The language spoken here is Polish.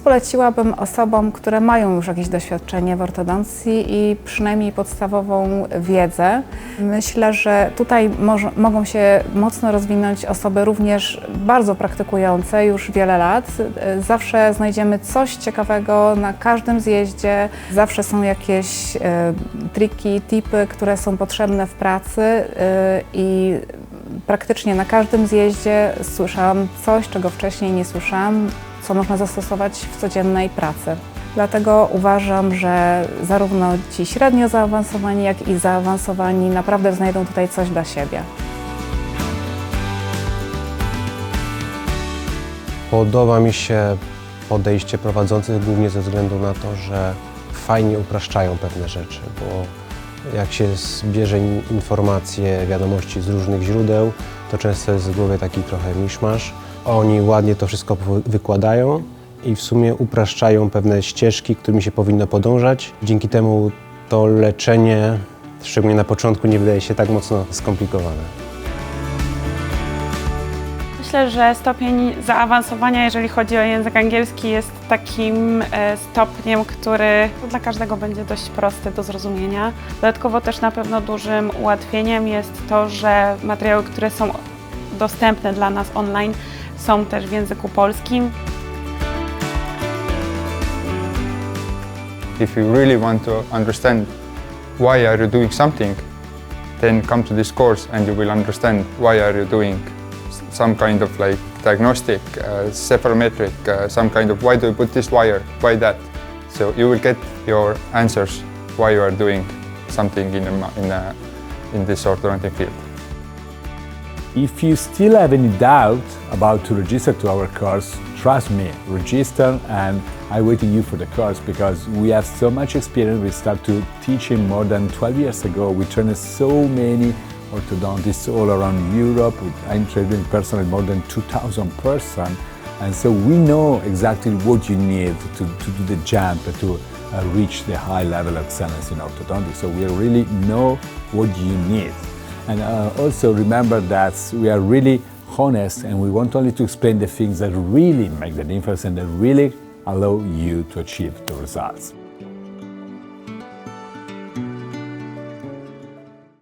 poleciłabym osobom, które mają już jakieś doświadczenie w ortodoncji i przynajmniej podstawową wiedzę. Myślę, że tutaj mogą się mocno rozwinąć osoby również bardzo praktykujące już wiele lat. Zawsze znajdziemy coś ciekawego na każdym zjeździe, zawsze są jakieś e, triki, tipy, które są potrzebne w pracy e, i praktycznie na każdym zjeździe słyszałam coś, czego wcześniej nie słyszałam, co można zastosować w codziennej pracy. Dlatego uważam, że zarówno ci średnio zaawansowani, jak i zaawansowani naprawdę znajdą tutaj coś dla siebie. Podoba mi się podejście prowadzących głównie ze względu na to, że fajnie upraszczają pewne rzeczy, bo jak się zbierze in- informacje, wiadomości z różnych źródeł, to często jest w głowie taki trochę miszmasz. Oni ładnie to wszystko wy- wykładają i w sumie upraszczają pewne ścieżki, którymi się powinno podążać. Dzięki temu to leczenie, szczególnie na początku, nie wydaje się tak mocno skomplikowane. Myślę, że stopień zaawansowania, jeżeli chodzi o język angielski, jest takim e, stopniem, który dla każdego będzie dość prosty do zrozumienia. Dodatkowo też na pewno dużym ułatwieniem jest to, że materiały, które są dostępne dla nas online, są też w języku polskim. If you really want to understand why are you doing something, then come to this course and you will understand why are you doing some kind of like diagnostic, uh, cephalometric, uh, some kind of why do you put this wire, why that. So you will get your answers why you are doing something in, a, in, a, in this orthodontic field. If you still have any doubt about to register to our course, trust me, register and I'm waiting you for the course because we have so much experience. We start to teaching more than 12 years ago. We trained so many orthodontists all around Europe. I'm training personally more than 2,000 person. And so we know exactly what you need to, to do the jump to uh, reach the high level of excellence in orthodontics. So we really know what you need. And uh, also remember that we are really honest and we want only to explain the things that really make the difference and that really allow you to achieve the results.